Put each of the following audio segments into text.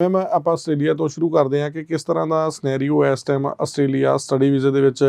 Ma'am ਆਪਾਂ Australia ਤੋਂ ਸ਼ੁਰੂ ਕਰਦੇ ਹਾਂ ਕਿ ਕਿਸ ਤਰ੍ਹਾਂ ਦਾ ਸਿਨੈਰੀਓ ਹੈ ਇਸ ਟਾਈਮ ਆਸਟ੍ਰੇਲੀਆ ਸਟੱਡੀ ਵੀਜ਼ੇ ਦੇ ਵਿੱਚ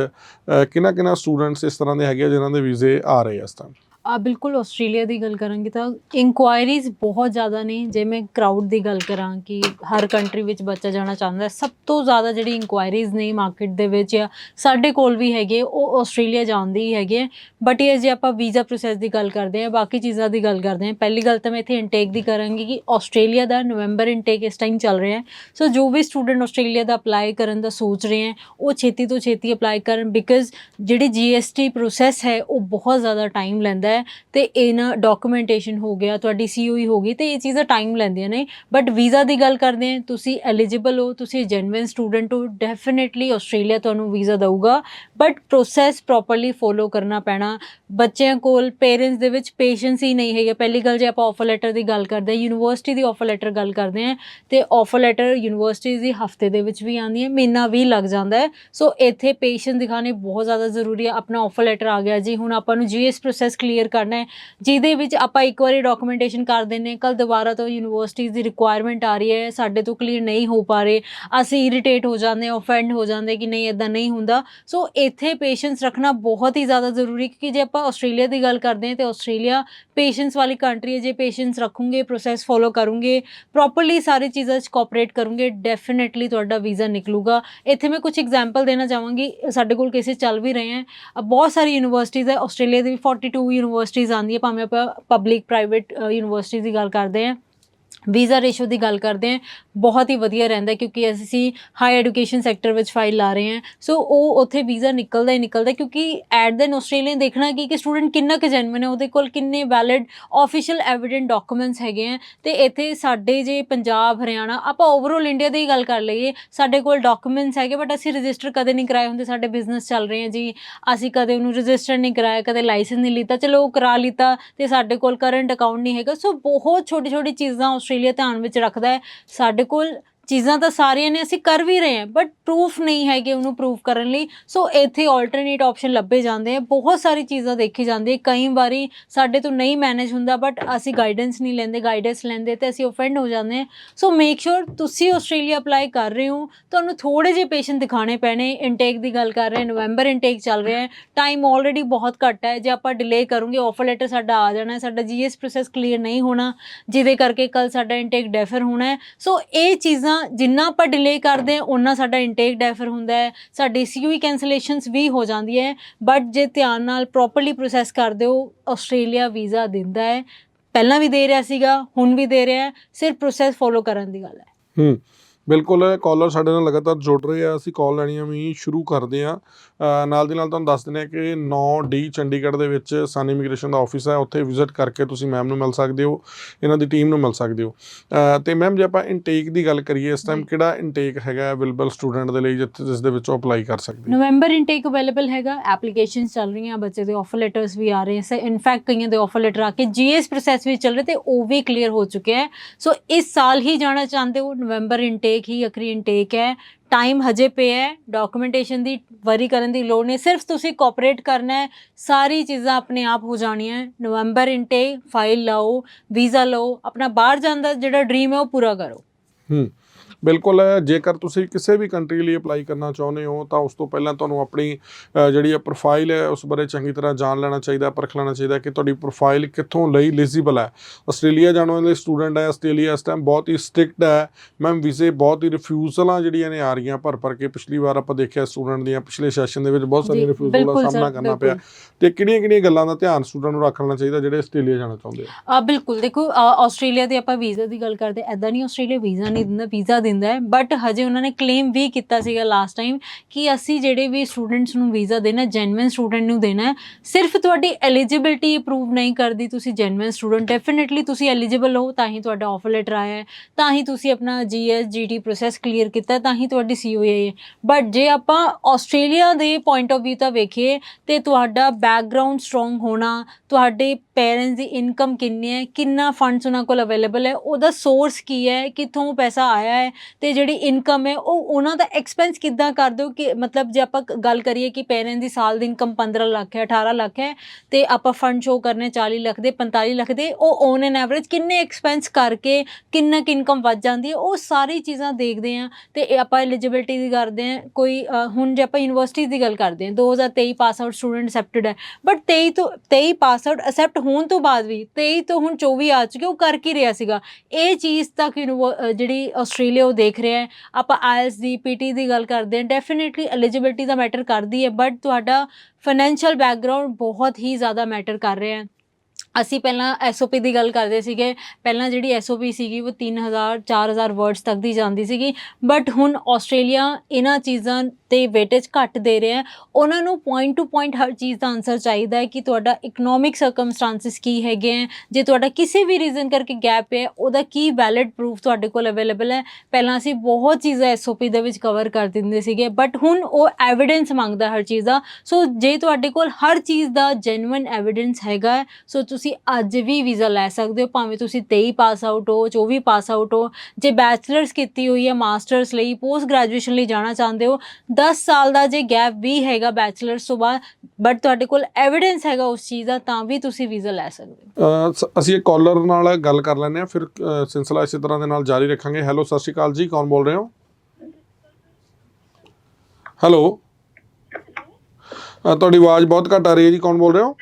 ਕਿੰਨਾ ਕਿੰਨਾ ਸਟੂਡੈਂਟਸ ਇਸ ਤਰ੍ਹਾਂ ਦੇ ਹੈਗੇ ਆ ਜਿਨ੍ਹਾਂ ਦੇ ਵੀਜ਼ੇ ਆ ਰਹੇ ਆ ਇਸ ਟਾਈਮ ਆ ਬਿਲਕੁਲ ਆਸਟ੍ਰੇਲੀਆ ਦੀ ਗੱਲ ਕਰਾਂਗੇ ਤਾਂ ਇਨਕੁਆਇਰੀਜ਼ ਬਹੁਤ ਜ਼ਿਆਦਾ ਨੇ, ਜੇ ਮੈਂ ਕਰਾਊਡ ਦੀ ਗੱਲ ਕਰਾਂ ਕਿ ਹਰ ਕੰਟਰੀ ਵਿੱਚ ਬੱਚਾ ਜਾਣਾ ਚਾਹੁੰਦਾ ਹੈ, ਸਭ ਤੋਂ ਜ਼ਿਆਦਾ ਜਿਹੜੀ ਇਨਕੁਆਇਰੀਜ਼ ਨੇ ਮਾਰਕੀਟ ਦੇ ਵਿੱਚ ਜਾਂ ਸਾਡੇ ਕੋਲ ਵੀ ਹੈਗੇ, ਉਹ ਆਸਟ੍ਰੇਲੀਆ ਜਾਣ ਦੀ ਹੀ ਹੈਗੇ ਬਟ ਇਹ ਜੇ ਆਪਾਂ ਵੀਜ਼ਾ ਪ੍ਰੋਸੈਸ ਦੀ ਗੱਲ ਕਰਦੇ ਹਾਂ, ਬਾਕੀ ਚੀਜ਼ਾਂ ਦੀ ਗੱਲ ਕਰਦੇ ਹਾਂ, ਪਹਿਲੀ ਗੱਲ ਤਾਂ ਮੈਂ ਇੱਥੇ ਇਨਟੇਕ ਦੀ ਕਰਾਂਗੀ ਕਿ ਆਸਟ੍ਰੇਲੀਆ ਦਾ ਨਵੰਬਰ ਇਨਟੇਕ ਇਸ ਟਾਈਮ ਚੱਲ ਰਿਹਾ ਹੈ ਸੋ ਜੋ ਵੀ ਸਟੂਡੈਂਟ ਆਸਟ੍ਰੇਲੀਆ ਦਾ ਅਪਲਾਈ ਕਰਨ ਦਾ ਸੋਚ ਰਹੇ ਹੈ, ਉਹ ਛੇਤੀ ਤੋਂ ਛੇਤੀ ਅਪਲਾਈ ਕਰਨ ਬਿਕਾਜ਼ ਜਿਹੜੀ ਜੀਐਸਟੀ ਪ੍ਰੋਸੈਸ ਹੈ, ਉਹ ਬਹੁਤ ਜ਼ਿਆਦਾ ਟਾਈਮ ਲੈਂਦਾ ਹੈ ਤੇ ਇਹਨਾਂ ਡਾਕੂਮੈਂਟੇਸ਼ਨ ਹੋ ਗਿਆ, ਤੁਹਾਡੀ ਸੀਓਈ ਹੋ ਗਈ ਤੇ ਇਹ ਚੀਜ਼ਾਂ ਟਾਈਮ ਲੈਂਦੀਆਂ ਨੇ। ਬਟ ਵੀਜ਼ਾ ਦੀ ਗੱਲ ਕਰਦੇ ਹਾਂ, ਤੁਸੀਂ ਐਲੀਜੀਬਲ ਹੋ, ਤੁਸੀਂ ਜੈਨੂਇਨ ਸਟੂਡੈਂਟ ਹੋ ਡੈਫੀਨਿਟਲੀ ਆਸਟ੍ਰੇਲੀਆ ਤੁਹਾਨੂੰ ਵੀਜ਼ਾ ਦਊਗਾ। ਬਟ ਪ੍ਰੋਸੈਸ ਪ੍ਰੋਪਰਲੀ ਫੋਲੋ ਕਰਨਾ ਪੈਣਾ। ਬੱਚਿਆਂ ਕੋਲ ਪੇਰੈਂਟਸ ਦੇ ਵਿੱਚ ਪੇਸ਼ੈਂਸ ਹੀ ਨਹੀਂ ਹੈਗਾ। ਪਹਿਲੀ ਗੱਲ ਜੇ ਆਪਾਂ ਆਫਰ ਲੈਟਰ ਦੀ ਗੱਲ ਕਰਦੇ ਹਾਂ ਯੂਨੀਵਰਸਿਟੀ ਦੀ ਆਫਰ ਲੈਟਰ ਗੱਲ ਕਰਦੇ ਹਾਂ, ਤੇ ਆਫਰ ਲੈਟਰ ਯੂਨੀਵਰਸਿਟੀ ਦੀ ਹਫ਼ਤੇ ਦੇ ਵਿੱਚ ਵੀ ਆਉਂਦੀ ਹੈ, ਮਹੀਨਾ ਵੀ ਲੱਗ ਜਾਂਦਾ ਹੈ। ਸੋ ਇੱਥੇ ਪੇਸ਼ੈਂਸ ਦਿਖਾਣੇ ਬਹੁਤ ਜ਼ਿਆਦਾ ਜ਼ਰੂਰੀ ਹੈ। ਆਪਣਾ ਆਫਰ ਲੈਟਰ ਆ ਗਿਆ ਜੀ, ਹੁਣ ਆਪਾਂ ਨੂੰ ਜੀਐਸ ਪ੍ਰੋਸੈਸ ਕਲੀਅਰ ਕਰਨਾ ਹੈ। ਜਿਹਦੇ ਵਿੱਚ ਆਪਾਂ ਇੱਕ ਵਾਰੀ ਡਾਕੂਮੈਂਟੇਸ਼ਨ ਕਰ ਦਿੰਨੇ ਕੱਲ ਦੁਬਾਰਾ ਤੋਂ ਯੂਨੀਵਰਸਿਟੀਜ਼ ਦੀ ਰਿਕੁਆਇਰਮੈਂਟ ਆ ਰਹੀ ਹੈ, ਸਾਡੇ ਤੋਂ ਕਲੀਅਰ ਨਹੀਂ ਹੋ ਪਾ ਰਹੇ। ਅਸੀਂ ਇਰੀਟੇਟ ਹੋ ਜਾਂਦੇ ਹਾਂ ਆਫੈਂਡ ਹੋ ਜਾਂਦੇ ਕਿ ਨਹੀਂ ਇਦਾਂ ਨਹੀਂ ਹੁੰਦਾ। ਸੋ ਇੱਥੇ ਪੇਸ਼ੈਂਸ ਰੱਖਣਾ ਬਹੁਤ ਹੀ ਜ਼ਿਆਦਾ ਜ਼ਰੂਰੀ ਕਿਉਂਕਿ ਜੇ ਆਪਾਂ ਆਸਟ੍ਰੇਲੀਆ ਦੀ ਗੱਲ ਕਰਦੇ ਹਾਂ, ਤੇ ਆਸਟ੍ਰੇਲੀਆ ਪੇਸ਼ੈਂਸ ਵਾਲੀ ਕੰਟਰੀ ਹੈ, ਜੇ ਪੇਸ਼ੈਂਸ ਰੱਖੋਗੇ ਪ੍ਰੋਸੈਸ ਫੋਲੋ ਕਰੋਗੇ ਪ੍ਰੋਪਰਲੀ ਸਾਰੀ ਚੀਜ਼ਾਂ 'ਚ ਕੋਆਪਰੇਟ ਕਰੋਗੇ ਡੈਫੀਨਿਟਲੀ ਤੁਹਾਡਾ ਵੀਜ਼ਾ ਨਿਕਲੂਗਾ। ਇੱਥੇ ਮੈਂ ਕੁਝ ਐਗਜ਼ਾਮਪਲ ਦੇਣਾ ਚਾਹਾਂਗੀ, ਸਾਡੇ ਕੋਲ ਕੇਸਿਸ ਚੱਲ ਵੀ ਰਹੇ ਹੈ। ਬਹੁਤ ਸਾਰੀ ਯੂਨੀਵਰਸਿਟੀਜ਼ ਹੈ, ਆਸਟ੍ਰੇਲੀਆ ਦੇ ਵੀ 42 ਯੂਨੀਵਰਸਿਟੀਜ਼ ਆਉਂਦੀਆਂ ਭਾਵੇਂ ਆਪਾਂ ਪਬਲਿਕ ਪ੍ਰਾਈਵੇਟ ਯੂਨੀਵਰਸਿਟੀ ਦੀ ਗੱਲ ਕਰਦੇ ਹਾਂ ਵੀਜ਼ਾ ਰੇਸ਼ੋ ਦੀ ਗੱਲ ਕਰਦੇ ਹਾਂ, ਬਹੁਤ ਹੀ ਵਧੀਆ ਰਹਿੰਦਾ ਕਿਉਂਕਿ ਅਸੀਂ ਹਾਈ ਐਜੂਕੇਸ਼ਨ ਸੈਕਟਰ ਵਿੱਚ ਫਾਈਲ ਲਾ ਰਹੇ ਹਾਂ। ਸੋ ਉਹ ਉੱਥੇ ਵੀਜ਼ਾ ਨਿਕਲਦਾ ਹੀ ਨਿਕਲਦਾ ਕਿਉਂਕਿ ਐਟ ਦੈਨ ਆਸਟ੍ਰੇਲੀਅਨ ਦੇਖਣਾ ਕਿ ਕਿ ਸਟੂਡੈਂਟ ਕਿੰਨਾ ਕੁ ਜੈਨੂਇਨ ਹੈ, ਉਹਦੇ ਕੋਲ ਕਿੰਨੇ ਵੈਲਿਡ ਆਫੀਸ਼ੀਅਲ ਐਵੀਡੈਂਟ ਡਾਕੂਮੈਂਟਸ ਹੈਗੇ ਆ ਤੇ ਇੱਥੇ ਸਾਡੇ ਜੇ ਪੰਜਾਬ, ਹਰਿਆਣਾ, ਆਪਾਂ ਓਵਰਆਲ ਇੰਡੀਆ ਦੀ ਹੀ ਗੱਲ ਕਰ ਲਈਏ, ਸਾਡੇ ਕੋਲ ਡਾਕੂਮੈਂਟਸ ਹੈਗੇ ਬਟ ਅਸੀਂ ਰਜਿਸਟਰ ਕਦੇ ਨਹੀਂ ਕਰਾਏ ਹੁੰਦੇ, ਸਾਡੇ ਬਿਜ਼ਨਸ ਚੱਲ ਰਹੇ ਆ ਜੀ। ਅਸੀਂ ਕਦੇ ਉਹਨੂੰ ਰਜਿਸਟਰ ਨਹੀਂ ਕਰਾਇਆ, ਕਦੇ ਲਾਇਸੈਂਸ ਨਹੀਂ ਲਿੱਤਾ, ਚਲੋ ਉਹ ਕਰਾ ਲਿੱਤਾ ਤੇ ਸਾਡੇ ਕੋਲ ਕਰੰਟ ਅਕਾਊਂਟ ਨਹੀਂ ਹੈਗਾ। ਸੋ ਬਹੁਤ ਛੋਟੀ ਛੋਟੀ ਚੀਜ਼ਾਂ ਆਸਟ੍ਰੇਲੀਆ ਧਿਆਨ ਵਿੱਚ ਰੱਖਦਾ ਹੈ। ਸਾਡੇ ਕੋਲ ਚੀਜ਼ਾਂ ਤਾਂ ਸਾਰੀਆਂ ਨੇ, ਅਸੀਂ ਕਰ ਵੀ ਰਹੇ ਹਾਂ ਬਟ ਪ੍ਰੂਫ ਨਹੀਂ ਹੈਗੇ ਉਹਨੂੰ ਪ੍ਰੂਫ ਕਰਨ ਲਈ। ਸੋ ਇੱਥੇ ਆਲਟਰਨੇਟ ਆਪਸ਼ਨ ਲੱਭੇ ਜਾਂਦੇ ਆ, ਬਹੁਤ ਸਾਰੀ ਚੀਜ਼ਾਂ ਦੇਖੀ ਜਾਂਦੀ ਹੈ ਕਈ ਵਾਰੀ ਸਾਡੇ ਤੋਂ ਨਹੀਂ ਮੈਨੇਜ ਹੁੰਦਾ ਬਟ ਅਸੀਂ ਗਾਈਡੈਂਸ ਨਹੀਂ ਲੈਂਦੇ ਗਾਈਡੈਂਸ ਲੈਂਦੇ ਤੇ ਅਸੀਂ ਆਫੈਂਡ ਹੋ ਜਾਂਦੇ ਹਾਂ ਸੋ ਮੇਕ ਸ਼ੋਰ ਤੁਸੀਂ ਆਸਟ੍ਰੇਲੀਆ ਅਪਲਾਈ ਕਰ ਰਹੇ ਹੋ, ਤੁਹਾਨੂੰ ਥੋੜੇ ਜਿਹੇ ਪੇਸ਼ੈਂਟ ਦਿਖਾਣੇ ਪੈਣੇ ਇਨਟੇਕ ਦੀ ਗੱਲ ਕਰ ਰਹੇ ਨਵੰਬਰ ਇਨਟੇਕ ਚੱਲ ਰਿਹਾ ਹੈ। ਟਾਈਮ ਆਲਰੇਡੀ ਬਹੁਤ ਘੱਟ ਹੈ, ਜੇ ਆਪਾਂ ਡਿਲੇ ਕਰੂੰਗੇ ਆਫਰ ਲੈਟਰ ਸਾਡਾ ਆ ਜਾਣਾ ਹੈ ਸਾਡਾ ਜੀਐਸ ਪ੍ਰੋਸੈਸ ਕਲੀਅਰ ਨਹੀਂ ਹੋਣਾ, ਜਿਹਦੇ ਕਰਕੇ ਕੱਲ ਸਾਡਾ ਇਨਟੇਕ ਡੈਫਰ ਹੋਣਾ ਹੈ। ਸੋ ਇਹ ਚੀਜ਼ਾਂ ਜਿੰਨਾ ਆਪਾਂ ਡਿਲੇ ਕਰਦੇ ਹਾਂ ਉਹਨਾਂ ਸਾਡਾ ਇਨਟੇਕ ਡੈਫਰ ਹੁੰਦਾ ਹੈ, ਸਾਡੀ ਸੀਯੂਈ ਕੈਂਸਲੇਸ਼ਨਸ ਵੀ ਹੋ ਜਾਂਦੀ ਹੈ ਬਟ ਜੇ ਧਿਆਨ ਨਾਲ ਪ੍ਰੋਪਰਲੀ ਪ੍ਰੋਸੈਸ ਕਰਦੇ ਹੋ, ਆਸਟ੍ਰੇਲੀਆ ਵੀਜ਼ਾ ਦਿੰਦਾ ਹੈ, ਪਹਿਲਾਂ ਵੀ ਦੇ ਰਿਹਾ ਸੀਗਾ, ਹੁਣ ਵੀ ਦੇ ਰਿਹਾ ਸਿਰਫ ਪ੍ਰੋਸੈਸ ਫੋਲੋ ਕਰਨ ਦੀ ਗੱਲ ਹੈ। ਹੂੰ। ਬਿਲਕੁਲ ਕਾਲਰ ਸਾਡੇ ਨਾਲ ਲਗਾਤਾਰ ਜੁੜ ਰਹੇ ਆ। ਅਸੀਂ ਕਾਲ ਲੈਣੀਆਂ ਵੀ ਸ਼ੁਰੂ ਕਰਦੇ ਆ ਨਾਲ ਦੀ ਨਾਲ ਤੁਹਾਨੂੰ ਦੱਸ ਦਿੰਦੇ ਆ ਕਿ 9D ਚੰਡੀਗੜ੍ਹ ਦੇ ਵਿੱਚ ਸਨ ਇਮੀਗ੍ਰੇਸ਼ਨ ਦਾ ਆਫਿਸ ਹੈ। ਉੱਥੇ ਵਿਜ਼ਿਟ ਕਰਕੇ ਤੁਸੀਂ ਮੈਮ ਨੂੰ ਮਿਲ ਸਕਦੇ ਹੋ ਇਹਨਾਂ ਦੀ ਟੀਮ ਨੂੰ ਮਿਲ ਸਕਦੇ ਹੋ। ਤੇ ਮੈਮ ਜੇ ਆਪਾਂ ਇਨਟੇਕ ਦੀ ਗੱਲ ਕਰੀਏ ਇਸ ਟਾਈਮ। ਕਿਹੜਾ ਇਨਟੇਕ ਹੈਗਾ ਅਵੇਲੇਬਲ ਸਟੂਡੈਂਟ ਦੇ ਲਈ ਜਿੱਥੇ ਜਿਸ ਦੇ ਵਿੱਚੋਂ ਅਪਲਾਈ ਕਰ ਸਕਦੇ ਹੋ? ਨਵੰਬਰ ਇਨਟੇਕ ਅਵੇਲੇਬਲ ਹੈਗਾ। ਐਪਲੀਕੇਸ਼ਨਸ ਚੱਲ ਰਹੀਆਂ ਬੱਚੇ ਦੇ ਆਫਰ ਲੈਟਰਸ ਵੀ ਆ ਰਹੇ ਸੇ ਇਨਫੈਕਟ ਕਈਆਂ ਦੇ ਆਫਰ ਲੈਟਰ ਆ ਕੇ ਜੀਐਸ ਪ੍ਰੋਸੈਸ ਵੀ ਚੱਲ ਰਿਹਾ ਤੇ ਉਹ ਵੀ ਕਲੀਅਰ ਹੋ ਚੁੱਕਿਆ ਹੈ। ਸੋ ਇਸ ਸਾਲ ਹੀ ਜਾਣਾ ਚਾਹੁੰਦੇ ਹੋ ਨਵੰਬਰ ਇਨਟੇਕ ਹੀ ਅਖਰੀ ਇਨਟੇਕ ਹੈ। ਟਾਈਮ ਹਜੇ ਪਿਆ ਹੈ। ਡਾਕੂਮੈਂਟੇਸ਼ਨ ਦੀ ਵਰੀ ਕਰਨ ਦੀ ਲੋੜ ਨਹੀਂ। ਸਿਰਫ ਤੁਸੀਂ ਕੋਆਪਰੇਟ ਕਰਨਾ ਹੈ। ਸਾਰੀ ਚੀਜ਼ਾਂ ਆਪਣੇ ਆਪ ਹੋ ਜਾਣੀਆਂ ਨਵੰਬਰ ਇਨਟੇਕ ਫਾਈਲ ਲਾਓ ਵੀਜ਼ਾ ਲਓ, ਆਪਣਾ ਬਾਹਰ ਜਾਣ ਦਾ ਜਿਹੜਾ ਡ੍ਰੀਮ ਹੈ ਉਹ ਪੂਰਾ ਕਰੋ। ਹੂੰ। ਬਿਲਕੁਲ ਜੇਕਰ ਤੁਸੀਂ ਕਿਸੇ ਵੀ ਕੰਟਰੀ ਲਈ ਅਪਲਾਈ ਕਰਨਾ ਚਾਹੁੰਦੇ ਹੋ ਤਾਂ ਉਸ ਤੋਂ ਪਹਿਲਾਂ ਤੁਹਾਨੂੰ ਆਪਣੀ ਜਿਹੜੀ ਆ ਪ੍ਰੋਫਾਈਲ ਹੈ ਉਸ ਬਾਰੇ ਚੰਗੀ ਤਰ੍ਹਾਂ ਜਾਣ ਲੈਣਾ ਚਾਹੀਦਾ ਪਰਖ ਲੈਣਾ ਚਾਹੀਦਾ ਕਿ ਤੁਹਾਡੀ ਪ੍ਰੋਫਾਈਲ ਕਿੱਥੋਂ ਲਈ ਐਲੀਜੀਬਲ ਹੈ। ਆਸਟ੍ਰੇਲੀਆ ਜਾਣ ਵਾਲੇ ਸਟੂਡੈਂਟ ਹੈ ਆਸਟ੍ਰੇਲੀਆ ਇਸ ਟਾਈਮ ਬਹੁਤ ਹੀ ਸਟ੍ਰਿਕਟ ਹੈ। ਮੈਮ ਵੀਜ਼ੇ ਬਹੁਤ ਹੀ ਰਿਫਿਊਜ਼ਲਾਂ ਜਿਹੜੀਆਂ ਨੇ ਆ ਰਹੀਆਂ ਭਰ ਭਰ ਕੇ ਪਿਛਲੀ ਵਾਰ ਆਪਾਂ ਦੇਖਿਆ ਸਟੂਡੈਂਟ ਦੀਆਂ ਪਿਛਲੇ ਸੈਸ਼ਨ ਦੇ ਵਿੱਚ ਬਹੁਤ ਸਾਰੀਆਂ ਜੀ, ਰਿਫਿਊਜ਼ਲ ਦਾ ਸਾਹਮਣਾ ਕਰਨਾ ਪਿਆ। ਤੇ ਕਿਹੜੀਆਂ ਕਿਹੜੀਆਂ ਗੱਲਾਂ ਦਾ ਧਿਆਨ ਸਟੂਡੈਂਟ ਨੂੰ ਰੱਖ ਲੈਣਾ ਚਾਹੀਦਾ ਜਿਹੜੇ ਆਸਟ੍ਰੇਲੀਆ ਜਾਣਾ ਚਾਹੁੰਦੇ ਆ? ਬਿਲਕੁਲ ਦੇਖੋ ਆਸਟ੍ਰੇਲੀਆ ਦੇ ਆਪਾਂ ਵੀਜ਼ਾ ਦੀ ਗੱਲ ਕਰਦੇ ਐਦਾਂ ਨਹੀਂ ਆਸਟ੍ਰੇਲੀਆ ਵੀਜ਼ਾ ਨਹੀਂ ਦਿੰਦਾ ਵੀਜ਼ਾ ਵੀਜ਼ਾ ਦਿੰਦਾ ਹੈ ਬਟ ਹਜੇ ਉਹਨਾਂ ਨੇ ਕਲੇਮ ਵੀ ਕੀਤਾ ਸੀਗਾ ਲਾਸਟ ਟਾਈਮ ਕਿ ਅਸੀਂ ਜਿਹੜੇ ਵੀ ਸਟੂਡੈਂਟਸ ਨੂੰ ਵੀਜ਼ਾ ਦੇਣਾ ਜੈਨੂਇਨ ਸਟੂਡੈਂਟ ਨੂੰ ਦੇਣਾ ਹੈ, ਸਿਰਫ ਤੁਹਾਡੀ ਐਲੀਜੀਬਿਲਟੀ ਅਪਰੂਵ ਨਹੀਂ ਕਰਦੀ ਤੁਸੀਂ ਜੈਨੂਇਨ ਸਟੂਡੈਂਟ ਡੈਫੀਨਿਟਲੀ ਤੁਸੀਂ ਐਲੀਜੀਬਲ ਹੋ, ਤਾਂ ਹੀ ਤੁਹਾਡਾ ਆਫਰ ਲੈਟਰ ਆਇਆ ਹੈ, ਤਾਂ ਹੀ ਤੁਸੀਂ ਆਪਣਾ ਜੀਐਸ ਜੀਟੀ ਪ੍ਰੋਸੈਸ ਕਲੀਅਰ ਕੀਤਾ ਤਾਂ ਹੀ ਤੁਹਾਡੀ ਸੀਓਏ ਹੈ। ਬਟ ਜੇ ਆਪਾਂ ਆਸਟ੍ਰੇਲੀਆ ਦੇ ਪੁਆਇੰਟ ਆਫ View ਤਾਂ ਵੇਖੀਏ, ਤੇ ਤੁਹਾਡਾ ਬੈਕਗ੍ਰਾਉਂਡ ਸਟਰੋਂਗ ਹੋਣਾ, ਤੁਹਾਡੇ ਪੇਰੈਂਟਸ ਦੀ ਇਨਕਮ ਕਿੰਨੀ ਹੈ, ਕਿੰਨਾ ਫੰਡਸ ਉਹਨਾਂ ਕੋਲ ਅਵੇਲੇਬਲ ਹੈ, ਉਹਦਾ ਸੋਰਸ ਕੀ ਹੈ, ਕਿੱਥੋਂ ਪੈਸਾ ਆਇਆ ਆਇਆ ਹੈ ਤੇ ਜਿਹੜੀ ਇਨਕਮ ਹੈ, ਉਹ ਉਹਨਾਂ ਦਾ ਐਕਸਪੈਂਸ ਕਿੱਦਾਂ ਕਰ ਦਿਓ ਕਿ ਮਤਲਬ ਜੇ ਆਪਾਂ ਗੱਲ ਕਰੀਏ ਕਿ ਪੇਰੈਂਟ ਦੀ ਸਾਲ ਦੀ ਇਨਕਮ 15 ਲੱਖ ਹੈ 18 ਲੱਖ ਹੈ ਤੇ ਆਪਾਂ ਫੰਡ ਸ਼ੋ ਕਰਨੇ 40 ਲੱਖ ਦੇ 45 ਲੱਖ ਦੇ, ਉਹ ਔਨ ਐਨ ਐਵਰੇਜ ਕਿੰਨੇ ਐਕਸਪੈਂਸ ਕਰਕੇ ਕਿੰਨਾ ਕਿ ਇਨਕਮ ਵੱਧ ਜਾਂਦੀ ਹੈ, ਉਹ ਸਾਰੀ ਚੀਜ਼ਾਂ ਦੇਖਦੇ ਆ ਤੇ ਇਹ ਆਪਾਂ ਐਲੀਜੀਬਿਲਟੀ ਦੀ ਕਰਦੇ ਆ ਕੋਈ ਹੁਣ ਜੇ ਆਪਾਂ ਯੂਨੀਵਰਸਿਟੀ ਦੀ ਗੱਲ ਕਰਦੇ ਆ 2023 ਪਾਸ ਆਊਟ ਸਟੂਡੈਂਟ ਅਸੈਪਟਡ ਹੈ ਬਟ 23 ਤੋਂ 23 ਪਾਸ ਆਊਟ ਅਸੈਪਟ ਹੋਣ ਤੋਂ ਬਾਅਦ ਵੀ 23 ਤੋਂ ਹੁਣ 24 ਆ ਚੁੱਕੇ ਉਹ ਕਰ ਕੀ ਰਿਹਾ ਸੀਗਾ, ਇਹ ਚੀਜ਼ ਤੱਕ ਯੂਨੀਵਰ- ਜਿਹੜੀ ਆਸਟ੍ਰੇਲੀਆ ਉਹ ਦੇਖ ਰਿਹਾ ਹੈ। ਆਪਾਂ ਆਇਲਸ ਦੀ ਪੀਟੀ ਦੀ ਗੱਲ ਕਰਦੇ ਹਾਂ। ਡੈਫੀਨਿਟਲੀ ਐਲੀਜੀਬਿਲਟੀ ਦਾ ਮੈਟਰ ਕਰਦੀ ਹੈ ਬਟ ਤੁਹਾਡਾ ਫਾਈਨੈਂਸ਼ੀਅਲ ਬੈਕਗ੍ਰਾਉਂਡ ਬਹੁਤ ਹੀ ਜ਼ਿਆਦਾ ਮੈਟਰ ਕਰ ਰਿਹਾ ਹੈ। ਅਸੀਂ ਪਹਿਲਾਂ ਐਸਓਪੀ ਦੀ ਗੱਲ ਕਰਦੇ ਸੀਗੇ, ਪਹਿਲਾਂ ਜਿਹੜੀ ਐਸਓਪੀ ਸੀਗੀ ਉਹ 3000 4000 ਵਰਡਸ ਤੱਕ ਦੀ ਜਾਂਦੀ ਸੀਗੀ ਬਟ ਹੁਣ ਆਸਟ੍ਰੇਲੀਆ ਇਹਨਾਂ ਚੀਜ਼ਾਂ ਤੇ ਵੇਟੇਜ ਘੱਟ ਦੇ ਰਿਹਾ ਉਹਨਾਂ ਨੂੰ ਪੁਆਇੰਟ ਟੂ ਪੁਆਇੰਟ ਹਰ ਚੀਜ਼ ਦਾ ਆਨਸਰ ਚਾਹੀਦਾ ਹੈ ਕਿ ਤੁਹਾਡਾ ਇਕਨੋਮਿਕ ਸਰਕਮਸਟੈਂਸਸ ਕੀ ਹੈਗੇ ਹੈ। ਜੇ ਤੁਹਾਡਾ ਕਿਸੇ ਵੀ ਰੀਜ਼ਨ ਕਰਕੇ ਗੈਪ ਹੈ, ਉਹਦਾ ਕੀ ਵੈਲਿਡ ਪ੍ਰੂਫ ਤੁਹਾਡੇ ਕੋਲ ਅਵੇਲੇਬਲ ਹੈ। ਪਹਿਲਾਂ ਅਸੀਂ ਬਹੁਤ ਚੀਜ਼ਾਂ ਐਸਓਪੀ ਦੇ ਵਿੱਚ ਕਵਰ ਕਰ ਦਿੰਦੇ ਸੀਗੇ ਬਟ ਹੁਣ ਉਹ ਐਵੀਡੈਂਸ ਮੰਗਦਾ ਹਰ ਚੀਜ਼ ਦਾ। ਸੋ ਜੇ ਤੁਹਾਡੇ ਕੋਲ ਹਰ ਚੀਜ਼ ਦਾ ਜੈਨੂਇਨ ਐਵੀਡੈਂਸ ਹੈਗਾ ਸੋ ਤੁਸੀਂ ਅੱਜ ਵੀ ਵੀਜ਼ਾ ਲੈ ਸਕਦੇ ਹੋ, ਭਾਵੇਂ ਤੁਸੀਂ 23 ਪਾਸ ਆਊਟ ਹੋ 24 ਪਾਸ ਆਊਟ ਹੋ, ਜੇ ਬੈਚਲਰਸ ਕੀਤੀ ਹੋਈ ਹੈ ਮਾਸਟਰਸ ਲਈ ਪੋਸਟ ਗ੍ਰੈਜੂਏਸ਼ਨ ਲਈ ਜਾਣਾ ਚਾਹੁੰਦੇ ਹੋ 10 ਸਾਲ ਦਾ ਜੇ ਗੈਪ ਵੀ ਹੈਗਾ ਬੈਚਲਰਸ ਤੋਂ ਬਾਅਦ ਬਟ ਤੁਹਾਡੇ ਕੋਲ ਐਵੀਡੈਂਸ ਹੈਗਾ ਉਸ ਚੀਜ਼ ਦਾ, ਤਾਂ ਵੀ ਤੁਸੀਂ ਵੀਜ਼ਾ ਲੈ ਸਕਦੇ ਹੋ। ਅਸੀਂ ਇੱਕ ਕਾਲਰ ਨਾਲ ਗੱਲ ਕਰ ਲੈਂਦੇ ਆ ਫਿਰ ਸਿਲਸਿਲਾ ਇਸੇ ਤਰ੍ਹਾਂ ਦੇ ਨਾਲ ਜਾਰੀ ਰੱਖਾਂਗੇ। ਹੈਲੋ ਸਤਿ ਸ਼੍ਰੀ ਅਕਾਲ ਜੀ, ਕੌਣ ਬੋਲ ਰਹੇ ਹੋ? ਹੈਲੋ ਤੁਹਾਡੀ ਆਵਾਜ਼ ਬਹੁਤ ਘੱਟ ਆ ਰਹੀ ਹੈ ਜੀ, ਕੌਣ ਬੋਲ ਰਹੇ ਹੋ?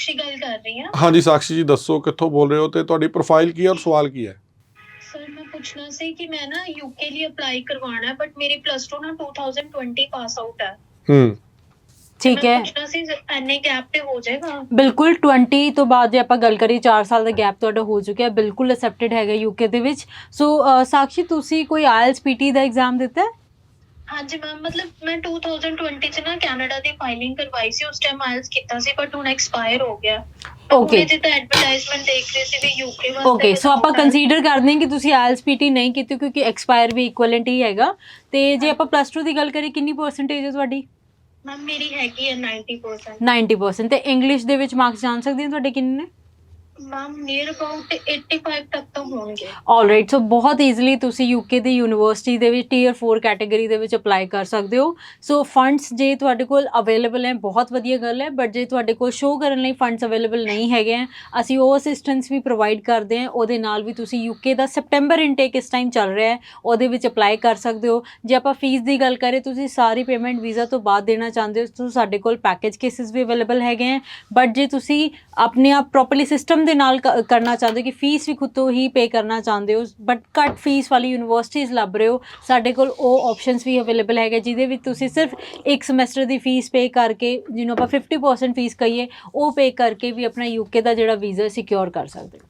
ਸਾਕਸ਼ੀ ਗੱਲ ਕਰ ਰਹੀ ਹਾਂ। ਹਾਂਜੀ ਸਾਕਸ਼ੀ ਜੀ ਦੱਸੋ ਕਿੱਥੋਂ ਬੋਲ ਰਹੇ ਹੋ ਤੇ ਤੁਹਾਡੀ ਪ੍ਰੋਫਾਈਲ ਕੀ ਹੈ ਔਰ ਸਵਾਲ ਕੀ ਹੈ? ਸਰ ਮੈਂ ਪੁੱਛਣਾ ਸੀ ਕਿ ਮੈਂ ਨਾ ਯੂਕੇ ਲਈ ਅਪਲਾਈ ਕਰਵਾਉਣਾ ਹੈ ਬਟ ਮੇਰੀ ਪਲੱਸ 2 ਨਾ 2020 ਪਾਸ ਆਊਟ ਹੈ। ਹੂੰ। ਠੀਕ ਮੈਂ ਹੈ। ਪੁੱਛਣਾ ਸੀ ਐਨੇ ਗੈਪ ਤੇ ਹੋ ਜਾਏਗਾ? ਬਿਲਕੁਲ 20 ਤੋਂ ਬਾਅਦ ਜੇ ਆਪਾਂ ਗੱਲ ਕਰੀਏ 4 ਸਾਲ ਦਾ ਗੈਪ ਤੁਹਾਡਾ ਹੋ ਚੁੱਕਿਆ ਬਿਲਕੁਲ ਅਸੈਪਟਡ ਹੈਗਾ ਯੂਕੇ ਦੇ ਵਿੱਚ। ਸੋ ਸਾਕਸ਼ੀ ਤੁਸੀਂ ਕੋਈ ਆਇਲਸ ਪੀਟੀ ਦਾ ਐਗਜ਼ਾਮ ਦਿੱਤਾ ਹੈ? ਹਾਂਜੀ ਮੈਮ ਮਤਲਬ ਮੈਂ 2020 ਚ ਨਾ ਕੈਨੇਡਾ ਦੀ ਫਾਈਲਿੰਗ ਕਰਵਾਈ ਸੀ ਉਸ ਟਾਈਮ ਆਇਲਸ ਕੀਤਾ ਸੀ ਬਟ ਹੁਣ ਐਕਸਪਾਇਰ ਹੋ ਗਿਆ. ਉਹਨੇ ਜਿੱਦਾਂ ਐਡਵਰਟਾਈਜ਼ਮੈਂਟ ਦੇਖ ਰਹੇ ਸੀ ਵੀ ਯੂਕੇ ਵਾਸਤੇ ਓਕੇ ਸੋ ਆਪਾਂ ਕੰਸੀਡਰ ਕਰਦੇ ਹਾਂ ਕਿ ਤੁਸੀਂ ਆਇਲਸ ਪੀਟੀ ਨਹੀਂ ਕੀਤੀ ਕਿਉਂਕਿ ਐਕਸਪਾਇਰ ਵੀ ਇਕੁਇਵਲੈਂਟ ਹੀ ਹੈਗਾ। ਤੇ ਜੇ ਆਪਾਂ ਪਲੱਸ 2 ਦੀ ਗੱਲ ਕਰੀਏ ਕਿੰਨੀ ਪਰਸੈਂਟੇਜ ਹੈ ਤੁਹਾਡੀ? ਮੈਮ ਮੇਰੀ ਹੈਗੀ ਹੈ 90% 90% ਤੇ ਇੰਗਲਿਸ਼ ਦੇ ਵਿੱਚ ਮਾਰਕਸ ਜਾਣ ਸਕਦੇ ਹਾਂ ਤੁਹਾਡੇ ਕਿੰਨੇ ਨੇ? ਮੈਮ ਨੀਅਰ ਅਬਾਊਟ 85 ਤੱਕ ਤਾਂ ਹੋਣਗੇ। ਆਲਰਾਈਟ ਸੋ ਬਹੁਤ ਈਜ਼ੀਲੀ ਤੁਸੀਂ ਯੂਕੇ ਦੀ ਯੂਨੀਵਰਸਿਟੀ ਦੇ ਵਿੱਚ ਟੀਅਰ 4 ਕੈਟਾਗਰੀ ਦੇ ਵਿੱਚ ਅਪਲਾਈ ਕਰ ਸਕਦੇ ਹੋ। ਸੋ ਫੰਡਸ ਜੇ ਤੁਹਾਡੇ ਕੋਲ ਅਵੇਲੇਬਲ ਹੈ, ਬਹੁਤ ਵਧੀਆ ਗੱਲ ਹੈ ਬਟ ਜੇ ਤੁਹਾਡੇ ਕੋਲ ਸ਼ੋਅ ਕਰਨ ਲਈ ਫੰਡਸ ਅਵੇਲੇਬਲ ਨਹੀਂ ਹੈਗੇ ਹੈ, ਅਸੀਂ ਉਹ ਅਸਿਸਟੈਂਸ ਵੀ ਪ੍ਰੋਵਾਈਡ ਕਰਦੇ ਹਾਂ, ਉਹਦੇ ਨਾਲ ਵੀ ਤੁਸੀਂ ਯੂਕੇ ਦਾ ਸੈਪਟੈਂਬਰ ਇਨਟੇਕ ਇਸ ਟਾਈਮ ਚੱਲ ਰਿਹਾ ਹੈ, ਉਹਦੇ ਵਿੱਚ ਅਪਲਾਈ ਕਰ ਸਕਦੇ ਹੋ। ਜੇ ਆਪਾਂ ਫੀਸ ਦੀ ਗੱਲ ਕਰੇ ਤੁਸੀਂ ਸਾਰੀ ਪੇਮੈਂਟ ਵੀਜ਼ਾ ਤੋਂ ਬਾਅਦ ਦੇਣਾ ਚਾਹੁੰਦੇ ਹੋ, ਤਾਂ ਸਾਡੇ ਕੋਲ ਪੈਕੇਜ ਕੇਸਿਸ ਵੀ ਅਵੇਲੇਬਲ ਹੈਗੇ ਹੈ ਬਟ ਜੇ ਤੁਸੀਂ ਆਪਣੇ ਆਪ ਪ੍ਰੋਪਰਲੀ ਸਿਸਟਮ ਦੇ ਨਾਲ ਕ- ਕਰਨਾ ਚਾਹੁੰਦੇ ਹੋ ਕਿ ਫੀਸ ਵੀ ਖੁਦ ਤੋਂ ਹੀ ਪੇ ਕਰਨਾ ਚਾਹੁੰਦੇ ਹੋ ਬਟ ਘੱਟ ਫੀਸ ਵਾਲੀ ਯੂਨੀਵਰਸਿਟੀਜ਼ ਲੱਭ ਰਹੇ ਹੋ। ਸਾਡੇ ਕੋਲ ਉਹ ਆਪਸ਼ਨਸ ਵੀ ਅਵੇਲੇਬਲ ਹੈਗੇ, ਜਿਹਦੇ ਵਿੱਚ ਤੁਸੀਂ ਸਿਰਫ ਇੱਕ ਸਮੈਸਟਰ ਦੀ ਫੀਸ ਪੇ ਕਰਕੇ, ਜਿਹਨੂੰ ਆਪਾਂ 50% ਫੀਸ ਕਹੀਏ, ਉਹ ਪੇ ਕਰਕੇ ਵੀ ਆਪਣਾ ਯੂਕੇ ਦਾ ਜਿਹੜਾ ਵੀਜ਼ਾ ਸਿਕਿਉਰ ਕਰ ਸਕਦੇ ਹੋ।